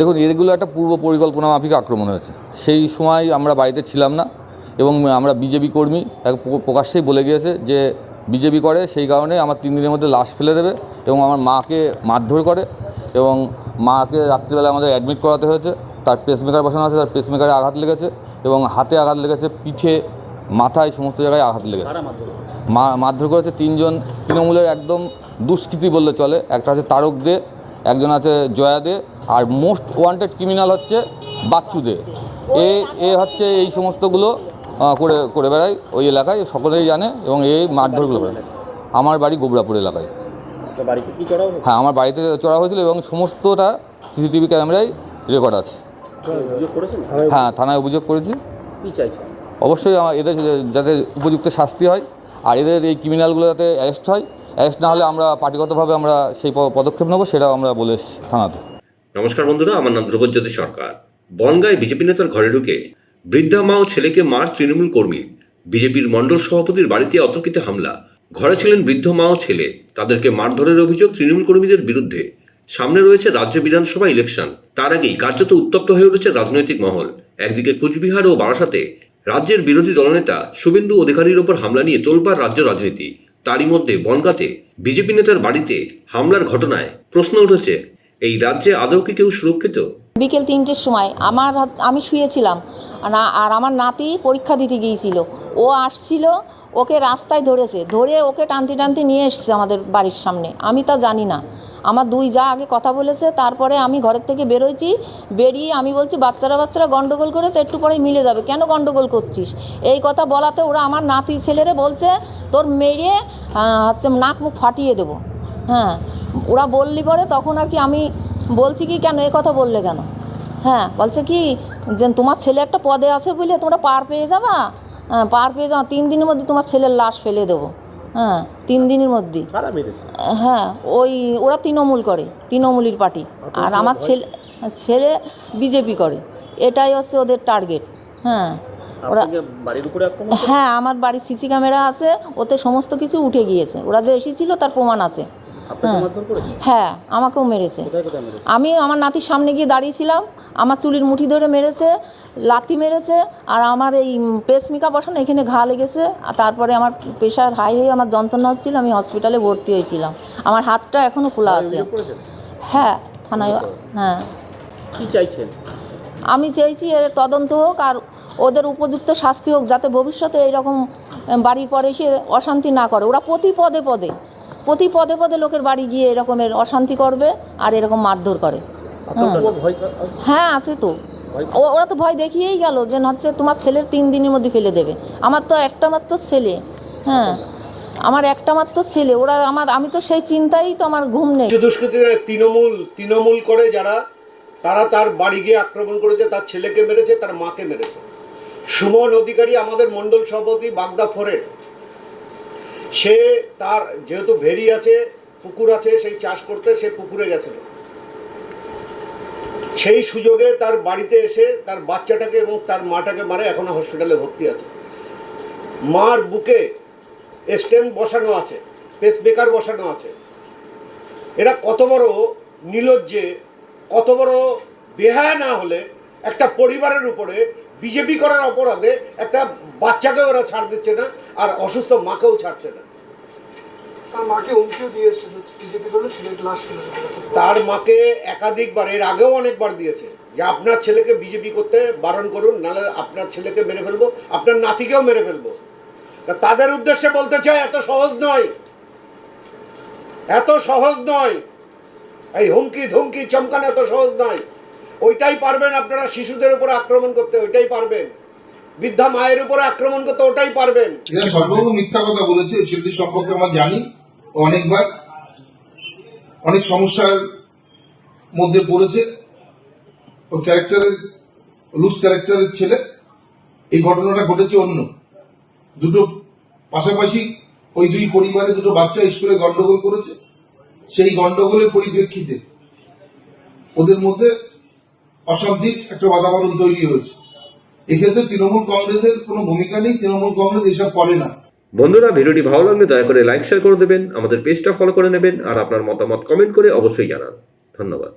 দেখুন এগুলো একটা পূর্ব পরিকল্পনা মাফিক আক্রমণ হয়েছে। সেই সময় আমরা বাড়িতে ছিলাম না এবং আমরা বিজেপি কর্মী এক প্রকাশ্যেই বলে গিয়েছে যে বিজেপি করে সেই কারণে আমার তিন দিনের মধ্যে লাশ ফেলে দেবে এবং আমার মাকে মারধর করে এবং মাকে রাত্রিবেলা আমাদের অ্যাডমিট করাতে হয়েছে। তার পেসমেকার বসানো আছে তার পেসমেকারে আঘাত লেগেছে এবং হাতে আঘাত লেগেছে পিঠে মাথায় সমস্ত জায়গায় আঘাত লেগেছে। মা মারধর করেছে তিনজন। তৃণমূলের একদম দুষ্কৃতি বললে চলে। একটা আছে তারক দে একজন আছে জয়া দে আর মোস্ট ওয়ান্টেড ক্রিমিনাল হচ্ছে বাচ্চু দে। এ এ হচ্ছে এই সমস্তগুলো করে করে বেড়ায় ওই এলাকায় সকলেই জানে এবং এই মারধরগুলো করে। আমার বাড়ি গোবরাপুর এলাকায়। হ্যাঁ আমার বাড়িতে চড়া হয়েছিল এবং সমস্তটা সিসিটিভি ক্যামেরায় রেকর্ড আছে। হ্যাঁ থানায় অভিযোগ করেছি। অবশ্যই আমার এদের যাতে উপযুক্ত শাস্তি হয় আর এদের এই ক্রিমিনালগুলো যাতে অ্যারেস্ট হয় না হলে আমরা পার্টিগতভাবে আমরা সেই পদক্ষেপ নেব, সেটাও আমরা বলে থানাতে। নমস্কার বন্ধুরা, আমার নাম ধ্রুবজ্যোতি সরকার। বনগাঁয় বিজেপি নেতার ঘরে ঢুকে বৃদ্ধা মা ও ছেলেকে মার তৃণমূল কর্মী, বিজেপির মণ্ডল সভাপতির বাড়িতে অতর্কিতে হামলা। ঘরে ছিলেন বৃদ্ধ মা ও ছেলে। তাদেরকে মারধরের অভিযোগ তৃণমূল কর্মীদের বিরুদ্ধে। সামনে রয়েছে রাজ্য বিধানসভা ইলেকশন। তার আগেই কার্যত উত্তপ্ত হয়ে উঠেছে রাজনৈতিক মহল। একদিকে কুচবিহার ও বারাসাতে রাজ্যের বিরোধী দলনেতা শুভেন্দু অধিকারীর ওপর হামলা নিয়ে তোলপাড় রাজ্য রাজনীতি। তারই মধ্যে বনগাতে বিজেপি নেতার বাড়িতে হামলার ঘটনায় প্রশ্ন উঠেছে। এই রাজ্যে আদৌ কি কেউ সুরক্ষিত? বিকেল তিনটের সময় আমার আমি শুয়েছিলাম। আর আমার নাতি পরীক্ষা দিতে গিয়েছিল। ও আসছিল ওকে রাস্তায় ধরেছে, ধরে ওকে টানতে টানতে নিয়ে এসছে আমাদের বাড়ির সামনে। আমি তা জানি না। আমার দুই যা আগে কথা বলেছে, তারপরে আমি ঘরের থেকে বেরোইছি, বেরিয়ে আমি বলছি, বাচ্চারা বাচ্চারা গন্ডগোল করেছে, একটু পরেই মিলে যাবে। কেন গন্ডগোল করছিস? এই কথা বলাতে ওরা আমার নাতি ছেলেরে বলছে, তোর মেরে হচ্ছে নাক মুখ ফাটিয়ে দেবো। হ্যাঁ ওরা বললি পরে তখন আর কি আমি বলছি কি, কেন এ কথা বললে কেন? হ্যাঁ বলছে কি, যে তোমার ছেলে একটা পদে আছে বলে তোমরা পার পেয়ে যাবা? হ্যাঁ পার পেয়ে যাওয়া তিন দিনের মধ্যে তোমার ছেলের লাশ ফেলে দেবো। হ্যাঁ তিন দিনের মধ্যে। হ্যাঁ ওই ওরা তৃণমূল করে তৃণমূলের পার্টি। আর আমার ছেলে ছেলে বিজেপি করে। এটাই হচ্ছে ওদের টার্গেট। হ্যাঁ ওরা হ্যাঁ আমার বাড়ির সিসি ক্যামেরা আছে ওতে সমস্ত কিছু উঠে গিয়েছে। ওরা যে এসেছিল তার প্রমাণ আছে। হ্যাঁ। আমাকেও মেরেছে। আমি আমার নাতির সামনে গিয়ে দাঁড়িয়েছিলাম আমার চুলির মুঠি ধরে মেরেছে লাথি মেরেছে আর আমার এই পেসমিকা বসানো এখানে ঘা লেগেছে আর তারপরে আমার প্রেশার হাই হয়ে আমার যন্ত্রণা হচ্ছিল আমি হসপিটালে ভর্তি হয়েছিলাম। আমার হাতটা এখনও খোলা আছে। হ্যাঁ থানায় হ্যাঁ। কি চাইছেন? আমি চাইছি এর তদন্ত হোক আর ওদের উপযুক্ত শাস্তি হোক যাতে ভবিষ্যতে এইরকম বাড়ির পরে এসে অশান্তি না করে। ওরা প্রতি পদে পদে প্রতি পদে পদে লোকের বাড়ি গিয়ে এরকমের অশান্তি করবে আর এরকম মারধর করে। হ্যাঁ। আছে তো। ওরা তো ভয় দেখিয়েই গেল যে হচ্ছে তোমার ছেলের তিন দিনের মধ্যে ফেলে দেবে। আমার তো একটা মাত্র ছেলে। হ্যাঁ আমার একটা মাত্র ছেলে। ওরা আমার আমি তো সেই চিন্তাই তো আমার ঘুম নেই। কিছু দুষ্কৃতীরা তৃণমূল তৃণমূল করে যারা তারা তার বাড়ি গিয়ে আক্রমণ করেছে তার ছেলেকে মেরেছে তার মাকে মেরেছে। সুমন অধিকারী আমাদের মণ্ডল সভাপতি বাগদা ফোরের সে তার যেহেতু ভেরি আছে, পুকুর আছে, সেই চাষ করতে সে পুকুরে গেছিল। সেই সুযোগে তার বাড়িতে এসে তার বাচ্চাটাকে এবং তার মাটাকে মারে, এখনও হসপিটালে ভর্তি আছে। মার বুকে স্টেন বসানো আছে পেসমেকার বসানো আছে। এরা কত বড় নিলজ্জে, কত বড় বেহায়া না হলে একটা পরিবারের উপরে বিজেপি করার অপরাধে একটা বাচ্চাকে ওরা ছাড় দিচ্ছে না আর অসুস্থ মাকেও ছাড়ছে না। তার মাকে একাধিকবার এর আগেও অনেকবার দিয়েছে যে আপনার ছেলেকে বিজেপি করতে বারণ করুন নাহলে আপনার ছেলেকে মেরে ফেলব আপনার নাতিকেও মেরে ফেলব। তাদের উদ্দেশ্যে বলতে চাই এত সহজ নয়। এত সহজ নয়। এই হুমকি ধুমকি চমকানো এত সহজ নয়। ওইটাই পারবেন আপনারা শিশুদের উপরে আক্রমণ করতে, ওইটাই পারবেন। বৃদ্ধা মায়ের উপরে আক্রমণ করতে ওটাই পারবেন। সর্বপ্রথম মিথ্যা কথা বলেছে ছেলেটি সম্পর্কে আমরা জানি। অনেকবার অনেক সমস্যার মধ্যে পড়েছে। ওর ক্যারেক্টারের লুজ ক্যারেক্টারের ছেলে, এই ঘটনাটা ঘটেছে অন্য। দুটো পাশাপাশি ওই দুই পরিবারে দুটো বাচ্চা স্কুলে গন্ডগোল করেছে। সেই গন্ডগোলের পরিপ্রেক্ষিতে ওদের মধ্যে অশান্তির একটা বাতাবরণ তৈরি হয়েছে। এক্ষেত্রে তৃণমূল কংগ্রেসের কোনো ভূমিকা নেই, তৃণমূল কংগ্রেস এসব করে না। বন্ধুরা, ভিডিওটি ভালো লাগলে দয়া করে লাইক, শেয়ার করে দেবেন, আমাদের পেজটা ফলো করে নেবেন, আর আপনার মতামত কমেন্ট করে অবশ্যই জানান। ধন্যবাদ।